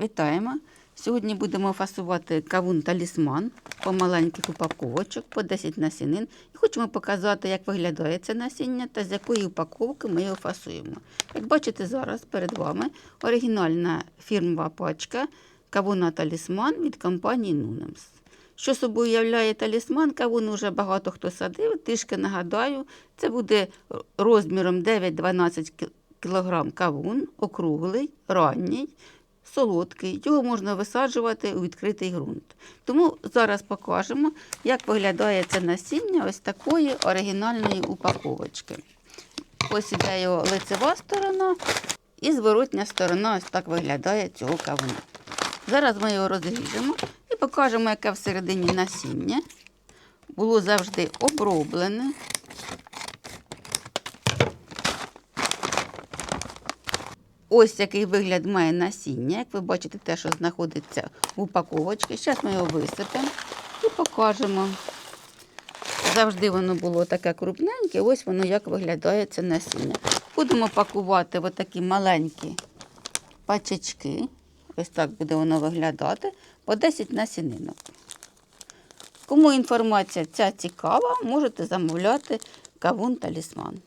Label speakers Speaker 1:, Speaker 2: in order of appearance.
Speaker 1: Вітаємо! Сьогодні будемо фасувати кавун талісман по маленьких упаковочок, по 10 насінин. І хочемо показати, як виглядає це насіння та з якої упаковки ми його фасуємо. Як бачите, зараз перед вами оригінальна фірмова пачка кавуна талісман від компанії Нунемс. Що собою являє талісман, кавун вже багато хто садив. Трішки нагадаю, це буде розміром 9-12 кг кавун, округлий, ранній, солодкий. Його можна висаджувати у відкритий ґрунт. Тому зараз покажемо, як виглядає це насіння ось такої оригінальної упаковочки. Ось іде його лицева сторона і зворотня сторона ось так виглядає цього кавуна. Зараз ми його розріжемо і покажемо, яке всередині насіння. Було завжди оброблене. Ось який вигляд має насіння. Як ви бачите, те, що знаходиться в упаковочці. Зараз ми його висипемо і покажемо. Завжди воно було таке крупненьке, ось воно як виглядає це насіння. Будемо пакувати в такі маленькі пачечки. Ось так буде воно виглядати по 10 насінинок. Кому інформація ця цікава, можете замовляти кавун талісман.